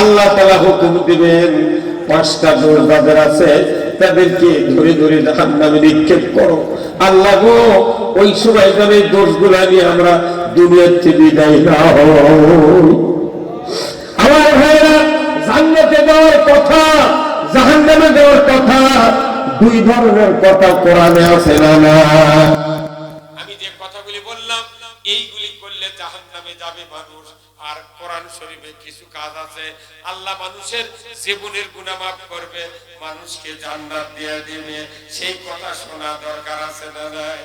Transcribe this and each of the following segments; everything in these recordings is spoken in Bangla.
আল্লাহ তালা হুকুম দিবেন। পাঁচটা দোষ যাদের আছে, তাদেরকে ধরে ধরে জাহান নামে নিক্ষেপ করো। আল্লাহ গো, ওই সময় যেন এই দোষগুলা নিয়ে আমরা দুনিয়ার থেকে বিদায় না আমার ভাইরা জান্নাতে দেওয়ার কথা, জাহান্নামে দেওয়ার কথা, দুই ধরনের কথা কোরআনে আছে না? আমি যে কথাগুলি বললাম এইগুলি করলে জাহান নামে যাবে মানুষ। আর কোরআন শরীফে কিছু কাজ আছে। আল্লাহ মানুষের জীবনের গুণা মাফ করবে, মানুষকে জান্নাত দিয়ে দিবে। সেই কথা শোনা দরকার আছে না নাই?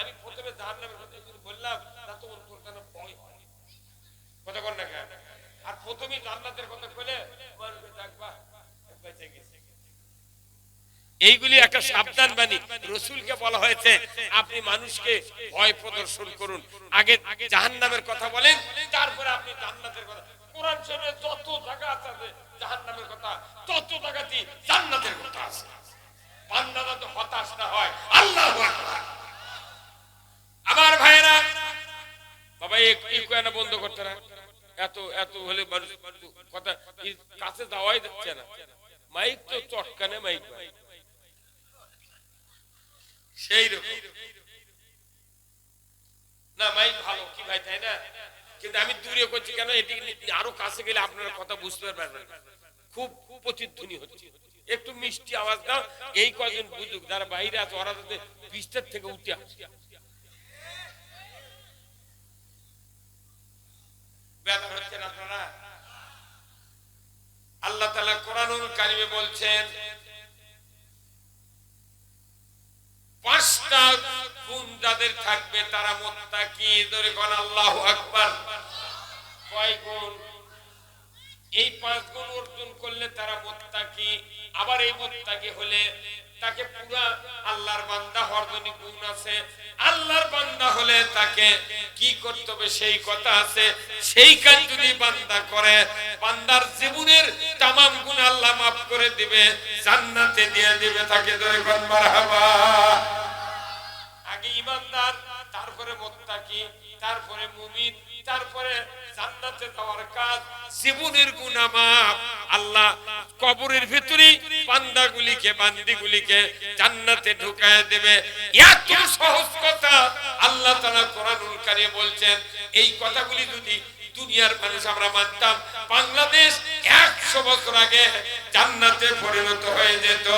আমি প্রথমে জাহান্নামের কথা বললাম তা তো ওর কেন ভয় হয়? কথা বল কেন? আর জান্নাতের কথা বেঁচে গেছে। এইগুলি একটা সাবধান বাণী রসুলকে বলা হয়েছে, আপনি মানুষকে ভয় প্রদর্শন করুন। আগে জাহান্নামের কথা বলেন, তারপরে আপনি জান্নাতের কথা। কোরআন যত জায়গা আছে জাহান্নামের কথা, তত জায়গাতেই জান্নাতের কথা আছে। তো হতাশ না হয়। আল্লাহ আমার ভাইয়েরা, বাবা কয়না বন্ধ করতে না এত এত হলে কথা কাছে যাওয়াই যাচ্ছে না। মাইক তো চটকানে মাইক সেই না, মাইক ভালো কি ভাই, তাই না? কিন্তু আমি দূরে করছি কেন? এটি আরও কাছে গেলে আপনারা কথা বুঝতে পারবেন খুব প্রতিধ্বনি হচ্ছে। একটু মিষ্টি আওয়াজ দাও, এই কজন বুঝুক, যারা বাইরে আছে, ওরা যাতে থেকে উঠে আসে। ব্যথা হচ্ছেন আপনারা? আল্লাহ তালা কোরআনুল কারিমে বলছেন, পাঁচটা গুণ যাদের থাকবে তারা মোত্তাকি ধরে কোন, আল্লাহ আকবার। কয় গুণ? এই পাঁচ গুণ অর্জন করলে তারা মোত্তাকি, আবার এই মোত্তাকি হলে তাকে পুরা আল্লাহর বান্দা জন্য গুণ আছে। আল্লাহর বান্দা হলে তাকে কি করতে হবে সেই কথা আছে। সেই কাজ যদি বান্দা করে, বান্দার জীবনের তামাম গুণ আল্লাহ মাফ করে দিবে, জান্নাতে দিয়ে দিবে তাকে ধরে মারহাবা। আগে ইমানদার, তারপরে মোত্তাকি, তারপরে মুমিন তারপরে জান্নাতে যাওয়ার কাজ, জীবনের আল্লাহ কবরের ভিতরে বান্দাগুলিকে জান্নাতে ঢুকায় দেবে। এত সহজ কথা আল্লাহ কোরআনুল বলছেন, এই কথাগুলি যদি দুনিয়ার মানুষ আমরা মানতাম, বাংলাদেশ একশো বছর আগে জান্নাতে পরিণত হয়ে যেত।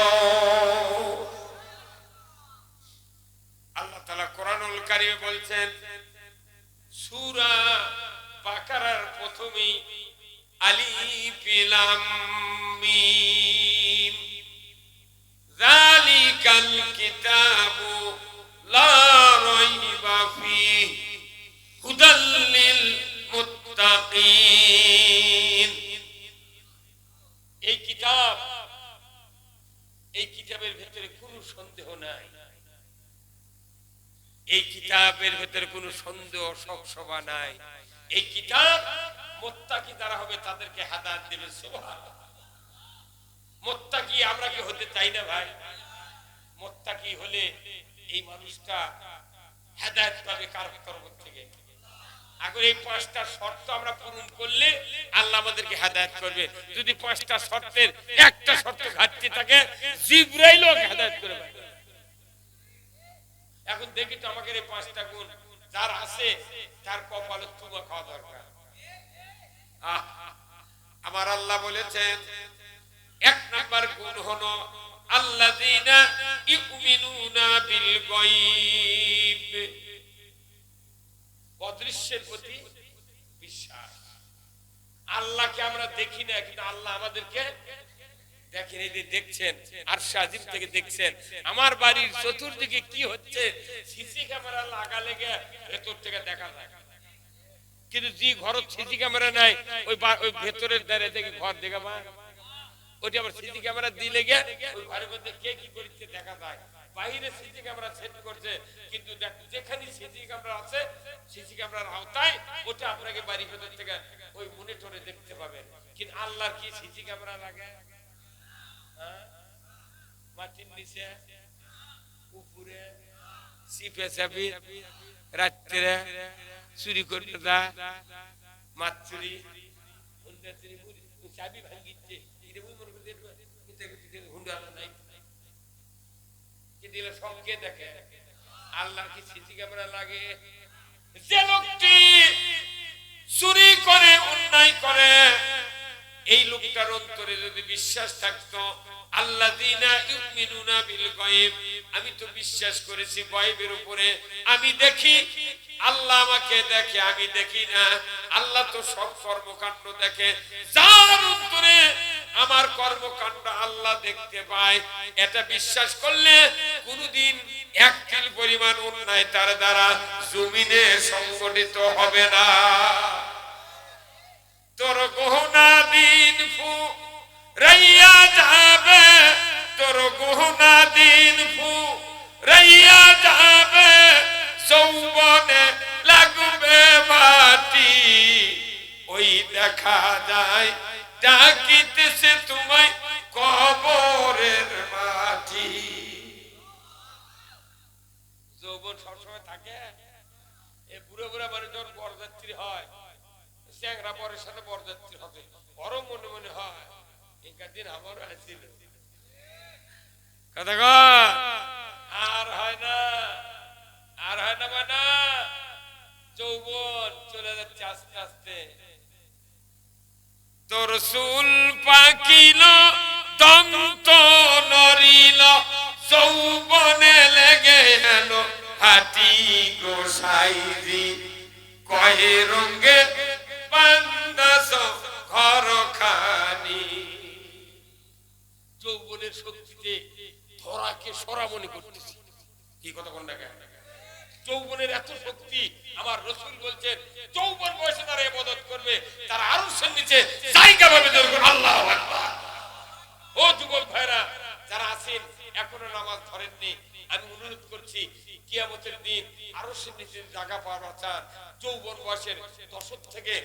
আল্লাহ তালা কোরআনুল কারিমে বলছেন সূরা বাকারার প্রথমেই আলিফ লাম মিম। যালিকাল কিতাবু কিতাবের ভেতরে কোনো সন্দেহ সবসভা নাই। এই কিতাব মোত্তাকি দ্বারা হবে, তাদেরকে হাদাত দেবে মোত্তাকি আমরা কি হতে চাই না ভাই? মোত্তাকি হলে এই মানুষটা হেদায়েত পাবে কার তরফ থেকে? এখন এই পাঁচটা শর্ত আমরা পূরণ করলে আল্লাহ আমাদেরকে হেদায়েত করবে। যদি পাঁচটা শর্তের একটা শর্ত ঘাটতি থাকে, জিব্রাইলও হেদায়েত করে এখন দেখি তো আমাকে পাঁচটা গুণ যার আছে, তার কপালে চুমা খাওয়া দরকার। আমার আল্লাহ বলেছেন, এক নাম্বার গুণ হলো আল্লাযীনা অদৃশ্যের প্রতি বিশ্বাস। আল্লাহকে আমরা দেখি না, কিন্তু আল্লাহ আমাদেরকে দেখেন, এই যে দেখছেন আর সাজিম থেকে দেখছেন, আমার বাড়ির চতুর্দিকে কি হচ্ছে? সিসি ক্যামেরা লাগা লেগে ভেতর থেকে দেখা যায়। কিন্তু যে ঘর সিসি ক্যামেরা নাই, ওই ওই ভেতরের দাঁড়িয়ে থেকে ঘর দেখা পায়। ওইটা আবার সিসি ক্যামেরা দিলে গে ওই ঘরের মধ্যে কে কি করছে দেখা যায়। বাইরে সিসি ক্যামেরা সেট করছে, কিন্তু দেখ- যেখানে সিসি ক্যামেরা আছে, সিসি ক্যামেরার আওতায়, ওটা আপনাকে বাড়ির ভেতর থেকে ওই মনিটরে দেখতে পাবেন। কিন্তু আল্লাহর কি সিসি ক্যামেরা লাগে? মাটির নিচে উপরে সিপে চাপি রাত্রে চুরি করে দা মাছ চুরি। চাবি ভাঙিচ্ছে। কে দেখে। আল্লাহ কি সিসি ক্যামেরা লাগে? যে লোকটি এই অন্তরে যদি বিশ্বাস থাকতো আল্লাহ আমি তো বিশ্বাস করেছি গয়েবের উপরে। আমি দেখি, আল্লাহ আমাকে দেখে, আমি দেখি না। আল্লাহ তো সব কর্মকাণ্ড দেখে। যার অন্তরে আমার কর্মকাণ্ড আল্লাহ দেখতে পায়। এটা বিশ্বাস করলে কোনদিন এক তিল পরিমাণ অন্যায় তার দ্বারা জমিনে সংগঠিত হবে না। তোর গহনা ফু রাইয়া যাবে তোর গহনা দিন ফু রাইয়া যাবে সৌবনে লাগবে মাটি ওই দেখা যায় ডাকিতেছে তোমায় কবরের মাটি যৌবন সবসময় থাকে। এ বুড়ো বুড়া মানে যখন বরযাত্রী হয়। চ্যাংরা বরের সাথে বরযাত্রী হবে। বড় মনে মনে হয় এখান দিন আমারও আসছিল কথা আর হয় না, আর হয় না মানে যৌবন চলে যাচ্ছে আস্তে আস্তে। তোর চুল পাকিল দন্ত নরিল যৌবনে লেগে এলো হাতি গোসাইরি। কয়ে রঙ্গে যৌবনের শক্তিতে ধরাকে সরা মনে করতেছি। কি কথা কোন দেখা যৌবনের এত শক্তি, আমার রসুল বলছেন, যৌবন বয়সে তারা ইবাদত করবে, তারা আরও নিচে জায়গা পাবে আল্লাহ ও যুবক ভাইরা, যারা আছেন, এখনও নামাজ ধরেননি, আমি অনুরোধ করছি কিয়ামতের দিন আরও নিচে জায়গা পাওয়ার চান যৌবন বয়সের দশক থেকে।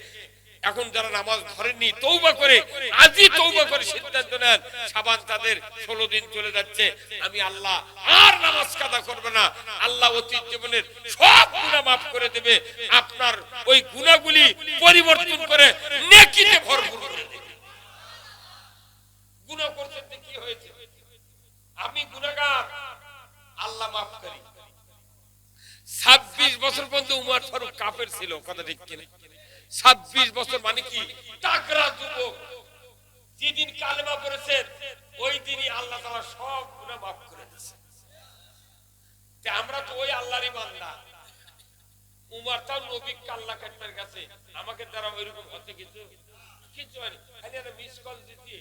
এখন যারা নামাজ ধরেননি তৌবা করে, আজই তৌবা করে সিদ্ধান্ত নেন, সাবান তাদের ষোলো দিন চলে যাচ্ছে। আমি আল্লাহ আর নামাজ কাদা করবে না। আল্লাহ অতীত জীবনের সব গুণা মাফ করে দেবে। আপনার ওই গুণাগুলি পরিবর্তন করে নেকিতে ভরপুর করে দেবে। গুনাহ করছেন তো কি হয়েছে? আমি গুনাহগার, আল্লাহ মাফ করি। ছাব্বিশ বছর পর্যন্ত উমার ফারুক কাফের ছিল, কথা ঠিক কিনা? ছাব্বিশ বছর মানে কি? যুবক। যেদিন কালেমা পড়েছেন ওই দিনই আল্লাহ সব করে দিয়েছে। আমরা তো ওই আল্লাহরই বান্দা। নবী কাল্লা কাছে। আমাকে দ্বারা হতে কিছু? কিছু হয়নি। মিস কল দিতে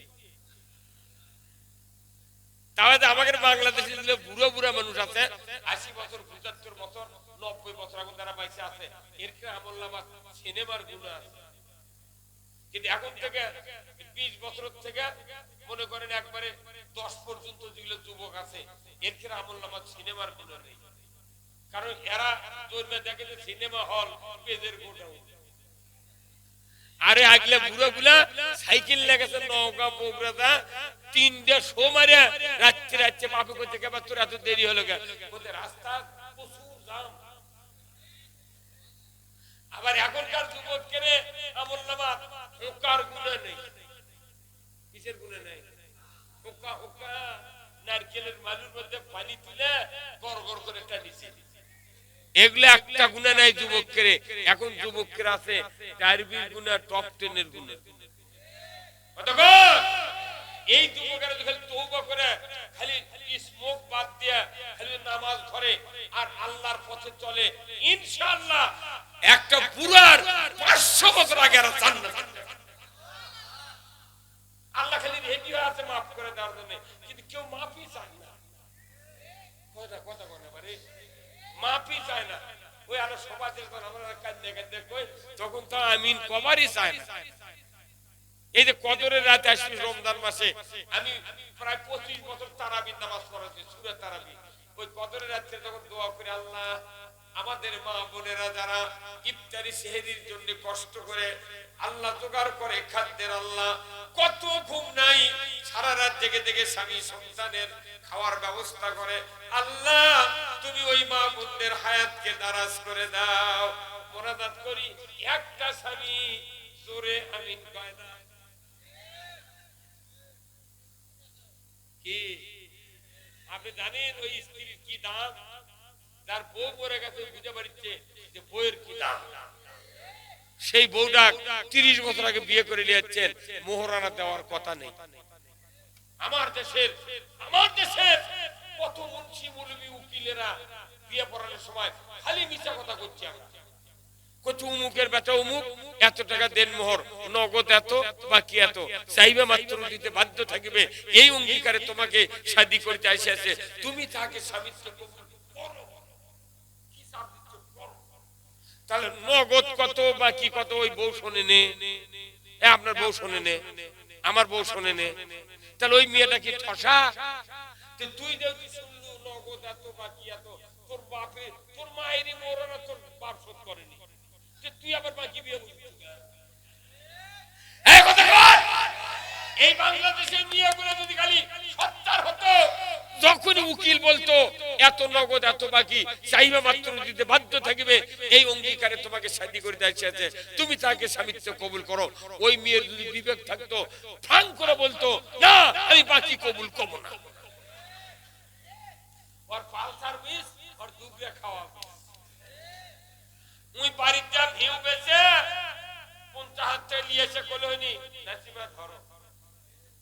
তাহলে আমাদের বাংলাদেশে বুড়ো বুড়া মানুষ আছে, আশি বছর, পঁচাত্তর বছর নব্বই বছর এখন তারা বাইসে আছে। এর ক্ষেত্রে আমল নামা সিনেমার গুণ। আছে কিন্তু এখন থেকে বিশ বছর থেকে মনে করেন একবারে দশ পর্যন্ত যেগুলো যুবক আছে, এর ক্ষেত্রে আমল নামা সিনেমার গুণ নেই। কারণ এরা জন্মে দেখে যে সিনেমা হল পেজের গোটাও আরে আগলে বুড়ো গুলা সাইকেল লেগেছে নৌকা বগুড়াটা তিনটে শো মারে রাত্রে রাত্রে বাপে করতে গেবা তোর এত দেরি হলো গে রাস্তা প্রচুর জাম আবার এখনকার যুবক কেনে আমল নামা গুণে নেই। কিসের গুণে নেই? নারকেলের মালুর মধ্যে পানি তুলে গড় করে টানিছে এগুলো একটা নাই যুবকের এখন যুবকের আছে? টার্বির গুণা, টপ টেনের গুণা। কতক্ষণ? এই যুবকেরা খালি তৌবা করে, খালি স্মোক বাদ দিয়া খালি নামাজ ধরে আর আল্লাহর পথে চলে। ইনশাআল্লাহ একটা বুড়ার পাঁচশো বছর আগে আল্লাহ খালি রেডি আছে, মাফ করে দেওয়ার জন্য। কিন্তু কেউ মাফই চায় না। কথা কথা বলে বারে মাফি চায় না। ওই আরও সমাজের আমরা কান্দে কান্দে কই, তখন তো আমিন কবারই চায় না। এই যে কদরের রাতে আসছি রমজান মাসে, আমি প্রায় পঁচিশ বছর তারাবির নামাজ পড়াচ্ছি সুরে তারাবি ওই কদরের রাত্রে যখন দোয়া করে, আল্লাহ, আমাদের মা বোনেরা যারা ইফতারি সেহেরির জন্য কষ্ট করে আল্লাহ জোগাড় করে খাদ্যের আল্লাহ, কত ঘুম নাই, সারা রাত জেগে জেগে স্বামী সন্তানের খাওয়ার ব্যবস্থা করে, আল্লাহ, তুমি ওই মা বোনদের হায়াতকে দারাজ করে দাও। মোনাজাত করি, একটা স্বামী জোরে আমিন কয় না কি? আপনি জানেন ওই স্ত্রীর কি দাম? যার বউ পরে গেছে বুঝে যে কি দাম? সেই বউটা তিরিশ বছর আগে বিয়ে করে নিয়েছেন মোহরানা দেওয়ার কথা নেই। আমার দেশের আমার দেশের কত মুন্সি, মুলবি, উকিলেরা বিয়ে পড়ানোর সময় খালি মিথ্যা কথা করছে আমরা। কত উমুকের বেটা উমুক এত টাকা দেন মোহর, নগদ এত, বাকি এত। চাইবে মাত্র দিতে বাধ্য থাকিবে, এই অঙ্গীকারে তোমাকে শাদি করতে তুমি তাকে। তাহলে নগদ কত, বাকি কত, ওই বউ শোনে নে। আপনার বউ শোনে নে। আমার বউ শোনে নে। তাহলে ওই মেয়েটা কি ঠসা? তুই শুনলু, নগদ এত, বাকি এত, তোর বাপে, তোর মায়েরই মরনা তোর বাপ শোধ করেনি। উকিল বলতো, এত নগদ, এত বাকি চাইবে মাত্র দিতে বাধ্য থাকিবে, এই অঙ্গীকারে তোমাকে করে দিয়েছে তুমি তাকে স্বামীত্ব কবুল করো। ওই মেয়ের যদি বিবেক থাকতো ফাং করে বলতো, না, আমি বাকি কবুল করব না। খাওয়া মুই বাড়ির যা ভিউ বেছে পঞ্চাশ হাজার নিয়ে এসে কলোনি নাসিবা ধরো।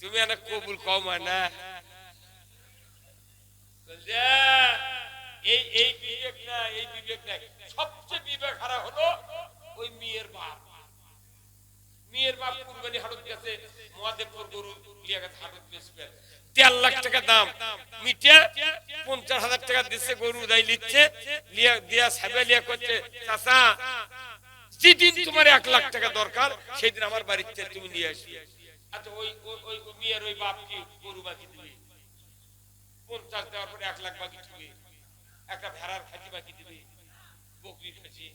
তুমি এনে কবুল কম হয় না? এই এই বিবেক না এই বিবেক নাই। সবচেয়ে বিবেক হারা হলো ওই মেয়ের বাপ। মেয়ের বাপ কুরবানি হাটত গেছে, মহাদেবপুর গরু লিয়া গেছে হাটত বেচবে তের লাখ টাকা দাম। মিটে পঞ্চাশ হাজার টাকা দিচ্ছে গরু দাই লিচ্ছে দিয়া সাবে লিয়া করছে, চাচা যেদিন তোমার এক লাখ টাকা দরকার সেই দিন আমার বাড়িতে তুমি নিয়ে আসি। আচ্ছা ওই, ওই- মেয়ের গরু বাকি দিবে। পঞ্চাশ দেওয়ার পরে এক লাখ বাকি দিবে। একটা ভেড়ার খাসি বাকি দিবে। বকরির খাসি।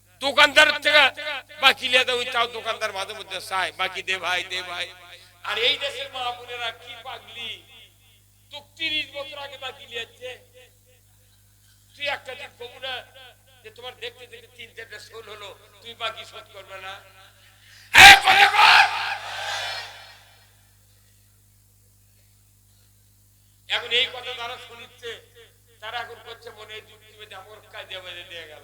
দোকানদার টাকা বাকি লিয়ে দেবো তাও দোকানদার মাঝে মধ্যে চায়। বাকি দে ভাই দে ভাই। আর এই দেশের মা বোনেরা কি পাগলি? তিরিশ বছর আগে বাকি তুই একটা দিন কবু না যে তোমার দেখতে দেখতে তিন শোল হলো, তুই বাকি শোধ করবে না! এখন এই কথা তারা শুনিচ্ছে, তারা এখন করছে মনে যুক্তি আমার কাজে বেঁধে দিয়ে গেল।